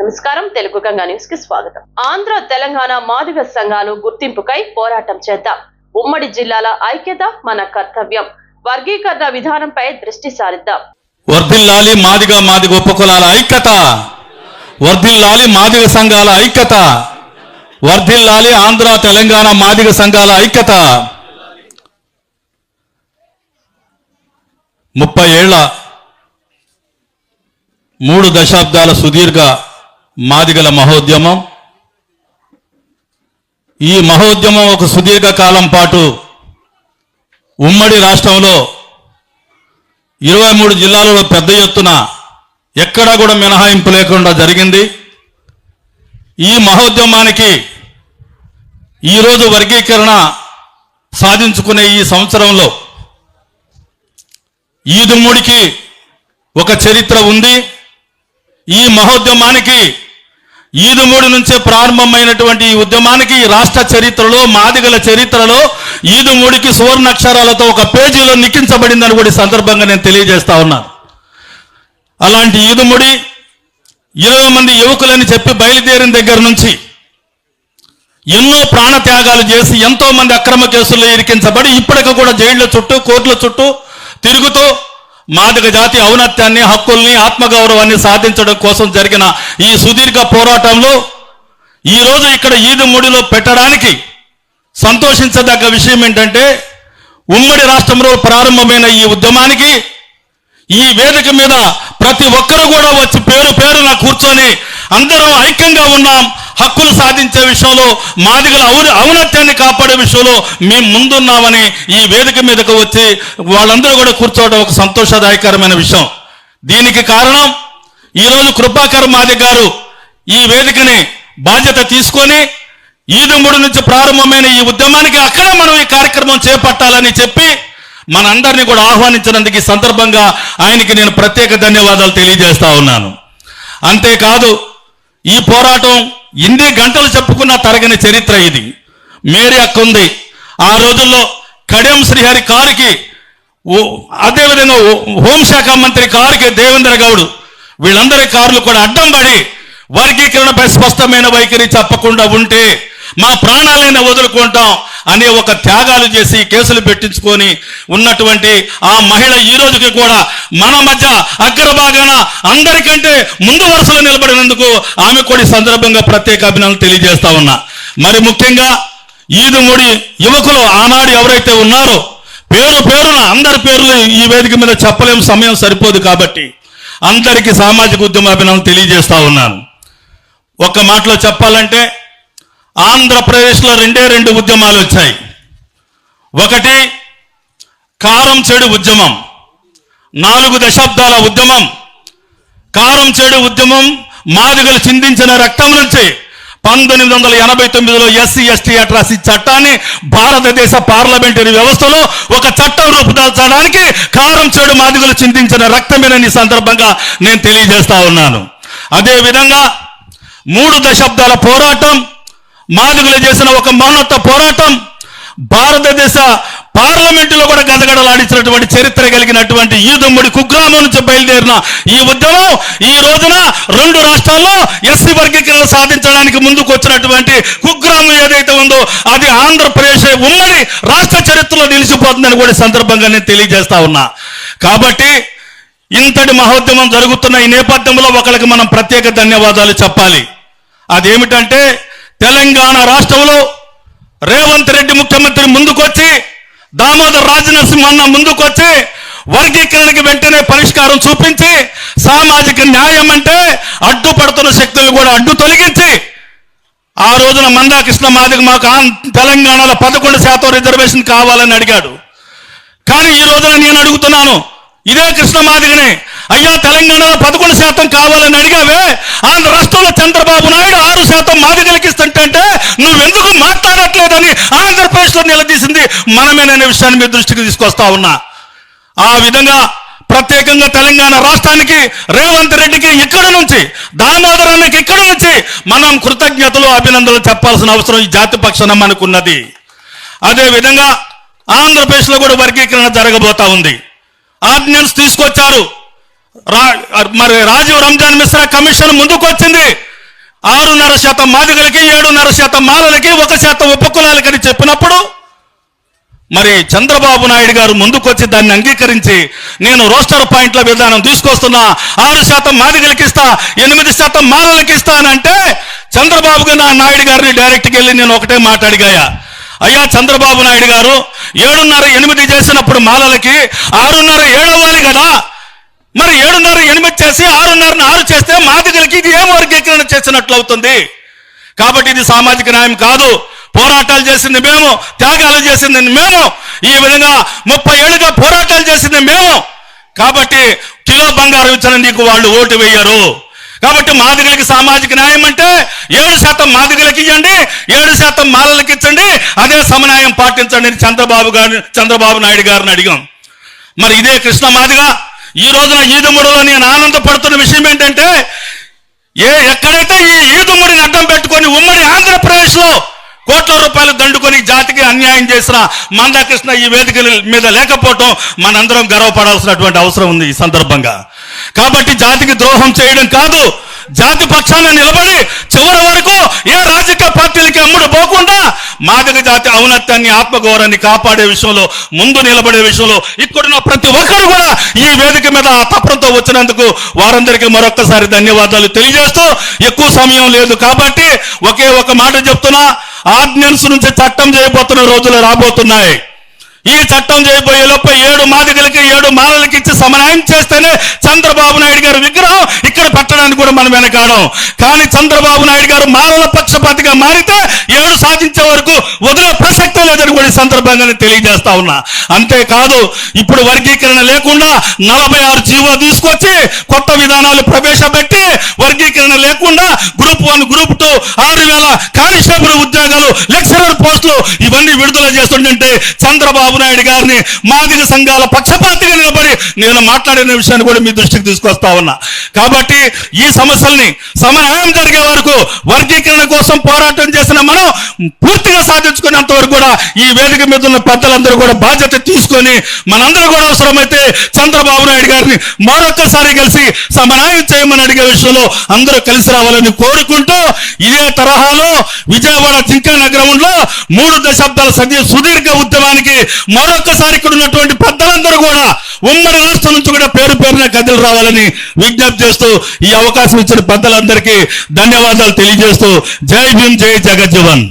నమస్కారం. తెలుగు గంగా న్యూస్కి స్వాగతం. ఆంధ్ర తెలంగాణ మాదిగ సంఘాలు గుర్తింపుకై పోరాటం చేద్దాం. ఉమ్మడి జిల్లాల ఐక్యత మన కర్తవ్యం. వర్గీకరణ విధానంపై దృష్టి సారిద్దాం. వర్ధిల్లాలి మాదిగ మాదిగ ఉపకులాల ఐక్యత. వర్ధిల్లాలి మాదిగ సంఘాల ఐక్యత. వర్ధిల్లాలి ఆంధ్ర తెలంగాణ మాదిగ సంఘాల ఐక్యత. ముప్పై ఏళ్ళ మూడు దశాబ్దాల సుదీర్ఘ మాదిగల మహోద్యమం. ఈ మహోద్యమం ఒక సుదీర్ఘ కాలం పాటు ఉమ్మడి రాష్ట్రంలో ఇరవై మూడు జిల్లాలలో పెద్ద ఎత్తున ఎక్కడా కూడా మినహాయింపు లేకుండా జరిగింది. ఈ మహోద్యమానికి ఈరోజు వర్గీకరణ సాధించుకునే ఈ సంవత్సరంలో ఈదుమ్ముడికి ఒక చరిత్ర ఉంది. ఈ మహోద్యమానికి ఈదుమూడి నుంచే ప్రారంభమైనటువంటి ఈ ఉద్యమానికి రాష్ట్ర చరిత్రలో మాదిగల చరిత్రలో ఈదుమూడికి సువర్ణాక్షరాలతో ఒక పేజీలో నిక్కించబడిందని కూడా సందర్భంగా నేను తెలియజేస్తా ఉన్నాను అలాంటి ఈదుముడి ఇరవై మంది యువకులని చెప్పి బయలుదేరిన దగ్గర నుంచి ఎన్నో ప్రాణత్యాగాలు చేసి ఎంతో మంది అక్రమ కేసుల్లో ఇరికించబడి ఇప్పటికి కూడా జైళ్ళ చుట్టూ కోర్టుల చుట్టూ తిరుగుతూ మాదక జాతి ఔన్నత్యాన్ని హక్కుల్ని ఆత్మగౌరవాన్ని సాధించడం కోసం జరిగిన ఈ సుదీర్ఘ పోరాటంలో ఈ రోజు ఇక్కడ ఈదుముడిలో పెట్టడానికి సంతోషించదగ్గ విషయం ఏంటంటే ఉమ్మడి రాష్ట్రంలో ప్రారంభమైన ఈ ఉద్యమానికి ఈ వేదిక మీద ప్రతి ఒక్కరు కూడా వచ్చి పేరు పేరున కూర్చొని అందరం ఐక్యంగా ఉన్నాం. హక్కులు సాధించే విషయంలో మాదిగల ఔన ఔన్నత్యాన్ని కాపాడే విషయంలో మేము ముందున్నామని ఈ వేదిక మీదకు వచ్చి వాళ్ళందరూ కూడా కూర్చోవడం ఒక సంతోషదాయకరమైన విషయం. దీనికి కారణం ఈరోజు కృపాకర్ మాది గారు ఈ వేదికని బాధ్యత తీసుకొని ఈదుమూడు నుంచి ప్రారంభమైన ఈ ఉద్యమానికి అక్కడే మనం ఈ కార్యక్రమం చేపట్టాలని చెప్పి మనందరినీ కూడా ఆహ్వానించినందుకు ఈ సందర్భంగా ఆయనకి నేను ప్రత్యేక ధన్యవాదాలు తెలియజేస్తా ఉన్నాను. అంతేకాదు ఈ పోరాటం ఇన్ని గంటలు చెప్పుకున్న తరగని చరిత్ర ఇది. మేరీ అక్క ఉంది ఆ రోజుల్లో కడియం శ్రీహరి కారుకి ఓ- అదేవిధంగా హోంశాఖ మంత్రి కారుకి దేవేంద్ర గౌడ్ వీళ్ళందరి కార్లు కూడా అడ్డం పడి వర్గీకరణపై స్పష్టమైన వైఖరి చెప్పకుండా ఉంటే మా ప్రాణాలైనా వదులుకుంటాం. అనే ఒక త్యాగాలు చేసి కేసులు పెట్టించుకొని ఉన్నటువంటి ఆ మహిళ ఈ రోజుకి కూడా మన మధ్య అగ్రభాగాన అందరికంటే ముందు వరుసలో నిలబడినందుకు ఆమె కూడా సందర్భంగా ప్రత్యేక అభినందనలు తెలియజేస్తా ఉన్నా. మరి ముఖ్యంగా ఈదుముడి యువకులు ఆనాడు ఎవరైతే ఉన్నారో పేరు పేరున అందరి పేర్లు ఈ వేదిక మీద చెప్పలేము సమయం సరిపోదు కాబట్టి అందరికీ సామాజిక ఉద్యమ అభినందనలు తెలియజేస్తా ఉన్నాను. ఒక్క మాటలో చెప్పాలంటే ఆంధ్రప్రదేశ్లో రెండే రెండు ఉద్యమాలు వచ్చాయి. ఒకటి కారం చెడు ఉద్యమం నాలుగు దశాబ్దాల ఉద్యమం. కారం చెడు ఉద్యమం మాదిగలు చిందించిన రక్తం నుంచి పంతొమ్మిది వందల ఎనభై తొమ్మిదిలో ఎస్సీ ఎస్టీ అట్రాసి చట్టాన్ని భారతదేశ పార్లమెంటరీ వ్యవస్థలో ఒక చట్టం రూపుదాల్చడానికి కారం చెడు మాదిగలు చిందించిన రక్తమేనని సందర్భంగా నేను తెలియజేస్తా ఉన్నాను. అదేవిధంగా మూడు దశాబ్దాల పోరాటం మాదిగలు చేసిన ఒక మౌనత్వ పోరాటం భారతదేశ పార్లమెంటులో కూడా గదగడలాడించినటువంటి చరిత్ర కలిగినటువంటి ఈదమ్ముడి కుగ్రామం నుంచి బయలుదేరిన ఈ ఉద్యమం ఈ రోజున రెండు రాష్ట్రాల్లో ఎస్సీ వర్గీకరణ సాధించడానికి ముందుకు వచ్చినటువంటి కుగ్రామం ఏదైతే ఉందో అది ఆంధ్రప్రదేశ్ ఉమ్మడి రాష్ట్ర చరిత్రలో నిలిచిపోతుందని కూడా సందర్భంగా నేను తెలియజేస్తా ఉన్నా. కాబట్టి ఇంతటి మహోద్యమం జరుగుతున్న ఈ నేపథ్యంలో ఒకరికి మనం ప్రత్యేక ధన్యవాదాలు చెప్పాలి. అదేమిటంటే తెలంగాణ రాష్ట్రంలో రేవంత్ రెడ్డి ముఖ్యమంత్రి ముందుకొచ్చి దామోదర్ రాజనరసింహన్న ముందుకొచ్చి వర్గీకరణకి వెంటనే పరిష్కారం చూపించి సామాజిక న్యాయం అంటే అడ్డుపడుతున్న శక్తులు కూడా అడ్డు తొలగించి ఆ రోజున మందాకృష్ణ మాదిగ మాకు ఆం- తెలంగాణలో పదకొండు శాతం రిజర్వేషన్ కావాలని అడిగాడు. కానీ ఈ రోజున నేను అడుగుతున్నాను ఇదే కృష్ణ మాదిగనే అయ్యా తెలంగాణలో పదకొండు శాతం కావాలని అడిగావే? ఆంధ్ర రాష్ట్రంలో చంద్రబాబు నాయుడు ఆరు శాతం మాది ఇస్తుంటే నువ్వెందుకు మాట్లాడట్లేదని ఆంధ్రప్రదేశ్లో నిలదీసింది మనమేననే విషయాన్ని మీ దృష్టికి తీసుకొస్తా ఉన్నా. ఆ విధంగా ప్రత్యేకంగా తెలంగాణ రాష్ట్రానికి రేవంత్ రెడ్డికి ఇక్కడ నుంచి దామోదరానికి ఇక్కడ నుంచి మనం కృతజ్ఞతలు అభినందనలు చెప్పాల్సిన అవసరం ఈ జాతి పక్షాన మనకున్నది. అదేవిధంగా ఆంధ్రప్రదేశ్లో కూడా వర్గీకరణ జరగబోతా ఉంది. ఆర్డినెన్స్ తీసుకొచ్చారు. మరి రాజీవ్ రంజాన్ మిశ్రా కమిషన్ ముందుకు వచ్చింది ఆరున్నర శాతం మాదిగలకి ఏడున్నర శాతం మాలలకి ఒక శాతం ఉపకులాలకని చెప్పినప్పుడు మరి చంద్రబాబు నాయుడు గారు ముందుకొచ్చి దాన్ని అంగీకరించి నేను రోస్టర్ పాయింట్ల విధానం తీసుకొస్తున్నా ఆరు శాతం మాదిగలకి ఇస్తా ఎనిమిది శాతం మాలలకి ఇస్తానంటే చంద్రబాబు నా నాయుడు గారిని డైరెక్ట్కి వెళ్ళి నేను ఒకటే మాట్లాడిగాయా? అయ్యా చంద్రబాబు నాయుడు గారు ఏడున్నర ఎనిమిది చేసినప్పుడు మాలలకి ఆరున్నర ఏడవ్వాలి కదా? మరి ఏడున్నర ఎనిమిది చేసి ఆరున్నర ఆరు చేస్తే మాదిగలకి ఇది ఏం వర్గీకరణ చేసినట్లు అవుతుంది? కాబట్టి ఇది సామాజిక న్యాయం కాదు. పోరాటాలు చేసింది మేము త్యాగాలు చేసింది మేము. ఈ విధంగా ముప్పై ఏళ్ళుగా పోరాటాలు చేసింది మేము. కాబట్టి కిలో బంగారం ఇచ్చిన నీకు వాళ్ళు ఓటు వేయరు. కాబట్టి మాదిగలకి సామాజిక న్యాయం అంటే ఏడు శాతం మాదిగలకి ఇవ్వండి ఏడు శాతం మాలలకి ఇచ్చండి అదే సమన్యాయం పాటించండి చంద్రబాబు గారిని చంద్రబాబు నాయుడు గారిని అడిగాం. మరి ఇదే కృష్ణ మాదిగా ఈ రోజున ఈదుముడిలో నేను ఆనందపడుతున్న విషయం ఏంటంటే ఏ ఎక్కడైతే ఈ ఈదుముడిని అడ్డం పెట్టుకొని ఉమ్మడి ఆంధ్రప్రదేశ్లో కోట్ల రూపాయలు దండుకొని జాతికి అన్యాయం చేసిన మందాకృష్ణ ఈ వేదిక మీద లేకపోవటం మనందరం గర్వపడాల్సినటువంటి అవసరం ఉంది ఈ సందర్భంగా. కాబట్టి జాతికి ద్రోహం చేయడం కాదు. జాతి పక్షాన నిలబడి చివరి వరకు ఏ రాజకీయ పార్టీలకి అమ్ముడు పోకుండా మాదిక జాతి ఔన్నత్యాన్ని ఆత్మగౌరవాన్ని కాపాడే విషయంలో ముందు నిలబడే విషయంలో ఇక్కడున్న ప్రతి ఒక్కరు కూడా ఈ వేదిక మీద ఆ తపంతో వచ్చినందుకు వారందరికీ మరొక్కసారి ధన్యవాదాలు తెలియజేస్తూ ఎక్కువ సమయం లేదు కాబట్టి ఒకే ఒక మాట చెప్తున్నా ఆర్డినెన్స్ నుంచి చట్టం చేయబోతున్న రోజులు రాబోతున్నాయి. ఈ చట్టం చేయబోయే లోపు ఏడు మాదిగలకి ఏడు మాలలకి ఇచ్చి సమన్వయం చేస్తేనే చంద్రబాబు నాయుడు గారి విగ్రహం ఇక్కడ పెట్టడానికి కూడా మనం వెనకాడం. కానీ చంద్రబాబు నాయుడు గారు మాలల పక్షపాతిగా మారితే ఏడు సాధించే వరకు వదిలే ప్రసక్తే లేదని సందర్భంగా నేను తెలియజేస్తా ఉన్నా. అంతేకాదు ఇప్పుడు వర్గీకరణ లేకుండా నలభై ఆరు జీవో తీసుకొచ్చి కొత్త విధానాలు ప్రవేశపెట్టి వర్గీకరణ లేకుండా గ్రూప్ వన్ గ్రూప్ టూ ఆరు వేల కానిస్టేబుల్ ఉద్యోగాలు లెక్చరర్ పోస్టులు ఇవన్నీ విడుదల చేస్తుంటే చంద్రబాబు నాయుడు గారిని మాదిగ సంఘాల పక్షపాతిగా నిలబడి నేను మాట్లాడిన విషయాన్ని కూడా మీ దృష్టికి తీసుకొస్తా ఉన్నా. కాబట్టి ఈ సమస్యల్ని సమన్వయం జరిగే వరకు వర్గీకరణ కోసం పోరాటం చేసిన మనం పూర్తిగా సాధించుకునేంత వరకు కూడా ఈ వేదిక మీద ఉన్న పెద్దలందరూ కూడా బాధ్యత తీసుకొని మనందరూ కూడా అవసరమైతే చంద్రబాబు నాయుడు గారిని మరొకసారి కలిసి సమన్వయం చేయమని అడిగే విషయంలో అందరూ కలిసి రావాలని కోరుకుంటూ ఇదే తరహాలో విజయవాడ జింకా నగరంలో మూడు దశాబ్దాల సది సుదీర్ఘ ఉద్యమానికి మరొకసారి ఇక్కడ ఉన్నటువంటి పెద్దలందరూ కూడా ఉమ్మడి రాష్ట్రం నుంచి కూడా పేరు పేరున గదులు రావాలని విజ్ఞప్తి చేస్తూ ఈ అవకాశం ఇచ్చిన పెద్దలందరికీ ధన్యవాదాలు తెలియజేస్తూ జై భీమ్ జై జగజ్జీవన్.